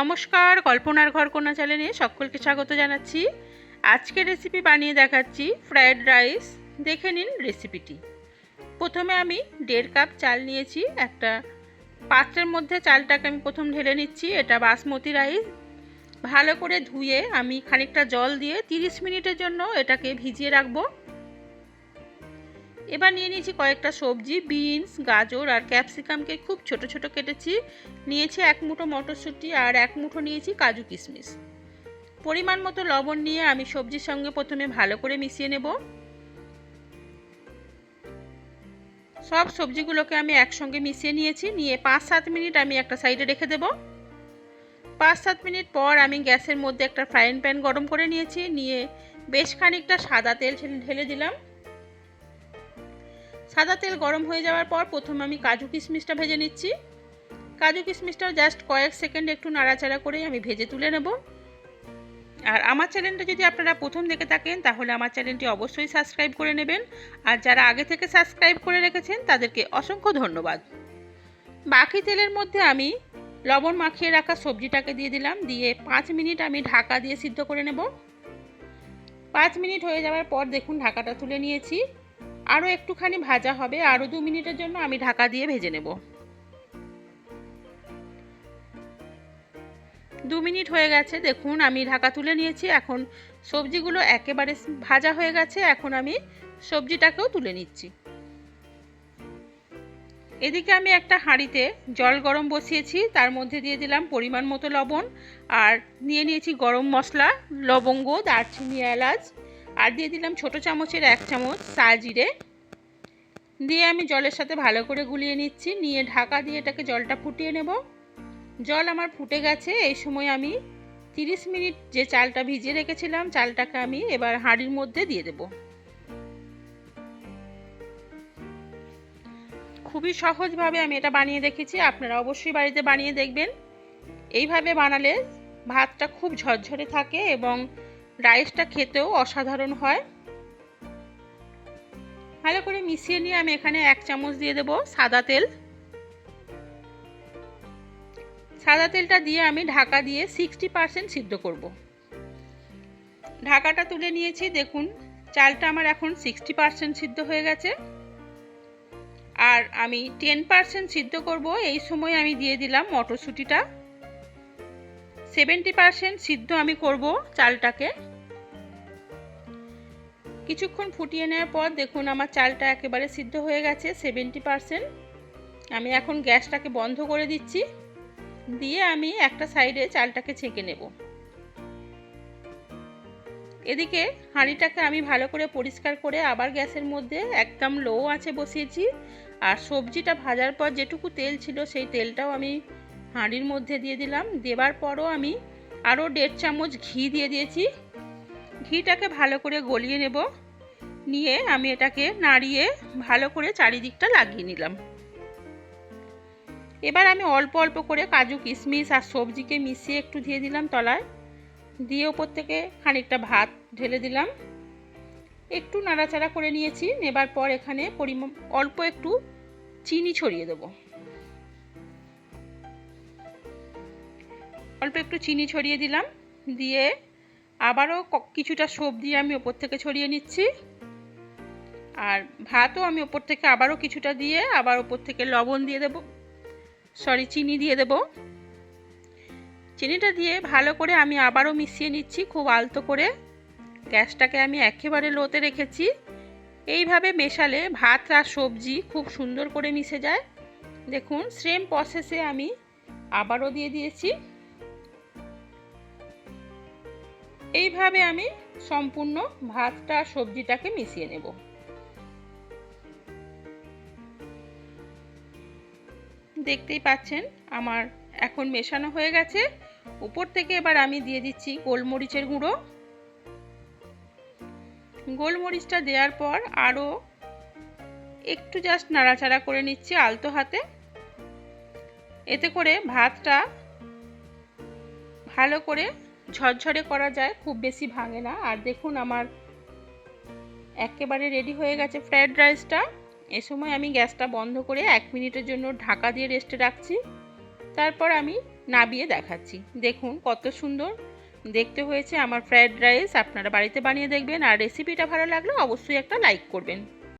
নমস্কার, কল্পনার ঘর কোনা চ্যানেলে সকলকে স্বাগত জানাচ্ছি। আজকের রেসিপি বানিয়ে দেখাচ্ছি ফ্রায়েড রাইস দেখে নিন রেসিপিটি প্রথমে আমি দেড় কাপ চাল নিয়েছি, একটা পাত্রের মধ্যে চালটাকে আমি প্রথম ঢেলে নিচ্ছি, এটা বাসমতি রাইস ভালো করে ধুয়ে আমি খানিকটা জল দিয়ে 30 মিনিটের জন্য এটাকে ভিজিয়ে রাখব। এবার নিয়ে নিয়েছি কয়েকটা সবজি, বিনস, গাজর আর ক্যাপসিকামকে খুব ছোট ছোট কেটেছি। নিয়েছি এক মুঠো মটরশুঁটি আর এক মুঠো নিয়েছি কাজু কিশমিশ। পরিমাণ মতো লবণ নিয়ে আমি সবজির সঙ্গে প্রথমে ভালো করে মিশিয়ে নেব। সব সবজিগুলোকে আমি একসঙ্গে মিশিয়ে নিয়েছি। নিয়ে পাঁচ সাত মিনিট আমি একটা সাইডে রেখে দেব। পাঁচ সাত মিনিট পর আমি গ্যাসের মধ্যে একটা ফ্রাইং প্যান গরম করে নিয়েছি। নিয়ে বেশ খানিকটা সাদা তেল ঢেলে দিলাম। সাদা তেল গরম হয়ে যাওয়ার পর প্রথমে আমি কাজু কিশমিশটা ভেজে নিচ্ছি। কাজু কিশমিশটাও জাস্ট কয়েক সেকেন্ড একটু নাড়াচাড়া করেই আমি ভেজে তুলে নেব। আর আমার চ্যানেলটা যদি আপনারা প্রথম দেখে থাকেন, তাহলে আমার চ্যানেলটি অবশ্যই সাবস্ক্রাইব করে নেবেন। আর যারা আগে থেকে সাবস্ক্রাইব করে রেখেছেন, তাদেরকে অসংখ্য ধন্যবাদ। বাকি তেলের মধ্যে আমি লবণ মাখিয়ে রাখা সবজিটাকে দিয়ে দিলাম। দিয়ে পাঁচ মিনিট আমি ঢাকা দিয়ে সিদ্ধ করে নেব। পাঁচ মিনিট হয়ে যাওয়ার পর দেখুন, ঢাকাটা তুলে নিয়েছি। আরও একটুখানি ভাজা হবে আরও দু মিনিটের জন্য আমি ঢাকা দিয়ে ভেজে নেব। দু মিনিট হয়ে গেছে, দেখুন আমি ঢাকা তুলে নিয়েছি, এখন সবজিগুলো একেবারে ভাজা হয়ে গেছে, এখন আমি সবজিটাকেও তুলে নিচ্ছি। এদিকে আমি একটা হাঁড়িতে জল গরম বসিয়েছি, তার মধ্যে দিয়ে দিলাম পরিমাণ মতো লবণ, আর নিয়ে নিয়েছি গরম মশলা, লবঙ্গ, দারচিনি, এলাচ আর দিয়ে দিলাম ছোট চামচের এক চামচ চা জিরে দিয়ে আমি জলের সাথে ভালো করে গুলিয়ে নিচ্ছি। নিয়ে ঢাকা দিয়ে এটাকে জলটা ফুটিয়ে নেব। জল আমার ফুটে গেছে। এই সময় আমি 30 মিনিট যে চালটা ভিজিয়ে রেখেছিলাম, চালটাকে আমি এবার হাঁড়ির মধ্যে দিয়ে দেব। খুবই সহজভাবে আমি এটা বানিয়ে দেখেছি। আপনারা অবশ্যই বাড়িতে বানিয়ে দেখবেন। এইভাবে বানালে ভাতটা খুব ঝরঝরে থাকে এবং রাইসটা খেতেও অসাধারণ হয়। ভালো করে মিশিয়ে নিয়ে আমি এখানে এক চামচ দিয়ে দেব সাদা তেল। সাদা তেলটা দিয়ে আমি ঢাকা দিয়ে সিক্সটি পারসেন্ট সিদ্ধ করব। ঢাকাটা তুলে নিয়েছি, দেখুন, চালটা আমার এখন সিক্সটি পারসেন্ট সিদ্ধ হয়ে গেছে। আর আমি টেন পারসেন্ট সিদ্ধ করব, এই সময় আমি দিয়ে দিলাম মটরশুঁটিটা। সেভেন্টি পারসেন্ট সিদ্ধ আমি করব চালটাকে। কিছুক্ষণ ফুটিয়ে নেওয়ার পর দেখুন আমার চালটা একেবারে সিদ্ধ হয়ে গেছে সেভেন্টি পারসেন্ট আমি এখন গ্যাসটাকে বন্ধ করে দিচ্ছি, দিয়ে আমি একটা সাইডে চালটাকে ছেঁকে নেব। এদিকে হাঁড়িটাকে আমি ভালো করে পরিষ্কার করে আবার গ্যাসের মধ্যে একদম লো আছে বসিয়েছি, আর সবজিটা ভাজার পর যেটুকু তেল ছিল সেই তেলটাও আমি হাঁড়ির মধ্যে দিয়ে দিলাম। দেবার পরও আমি আরও দেড় চামচ ঘি দিয়ে দিয়েছি ঘিটাকে ভালো করে গলিয়ে নেব। নিয়ে আমি এটাকে নাড়িয়ে ভালো করে চারিদিকটা লাগিয়ে নিলাম। এবার আমি অল্প অল্প করে কাজু, কিশমিশ আর সবজিকে মিশিয়ে একটু দিয়ে দিলাম তলায়। দিয়ে ওপর থেকে খানিকটা ভাত ঢেলে দিলাম। একটু নাড়াচাড়া করে নিয়েছি। নেবার পর এখানে পরিমাণ, অল্প একটু চিনি ছড়িয়ে দেব। অল্প একটু চিনি ছড়িয়ে দিলাম। দিয়ে আবারও কিছুটা সবজি আমি ওপর থেকে ছড়িয়ে নিচ্ছি। আর ভাতও আমি ওপর থেকে আবারও কিছুটা দিয়ে আবার ওপর থেকে লবণ দিয়ে দেব। সরি, চিনি দিয়ে দেব। চিনিটা দিয়ে ভালো করে আমি আবারও মিশিয়ে নিচ্ছি খুব আলতো করে। গ্যাসটাকে আমি একেবারে লোতে রেখেছি। এইভাবে মেশালে ভাত আর সবজি খুব সুন্দর করে মিশে যায়। দেখুন, সেম প্রসেসে আমি আবারও দিয়ে দিয়েছি। এইভাবে আমি সম্পূর্ণ ভাতটা, সবজিটাকে মিশিয়ে নেব। দেখতেই পাচ্ছেন, আমার এখন মেশানো হয়ে গেছে। উপর থেকে এবার আমি দিয়ে দিচ্ছি গোলমরিচের গুঁড়ো। গোলমরিচটা দেওয়ার পর আরও একটু জাস্ট নাড়াচাড়া করে নিচ্ছি আলতো হাতে। এতে করে ভাতটা ভালো করে ঝরঝরে করা যায়, খুব বেশি ভাঙে না। আর দেখুন আমার একেবারে রেডি হয়ে গেছে ফ্রায়েড রাইসটা এ সময় আমি গ্যাসটা বন্ধ করে এক মিনিটের জন্য ঢাকা দিয়ে রেস্টে রাখছি। তারপর আমি নাবিয়ে দেখাচ্ছি। দেখুন কত সুন্দর। দেখতে হয়েছে আমার ফ্রায়েড রাইস আপনারা বাড়িতে বানিয়ে দেখবেন। আর রেসিপিটা ভালো লাগলে অবশ্যই একটা লাইক করবেন।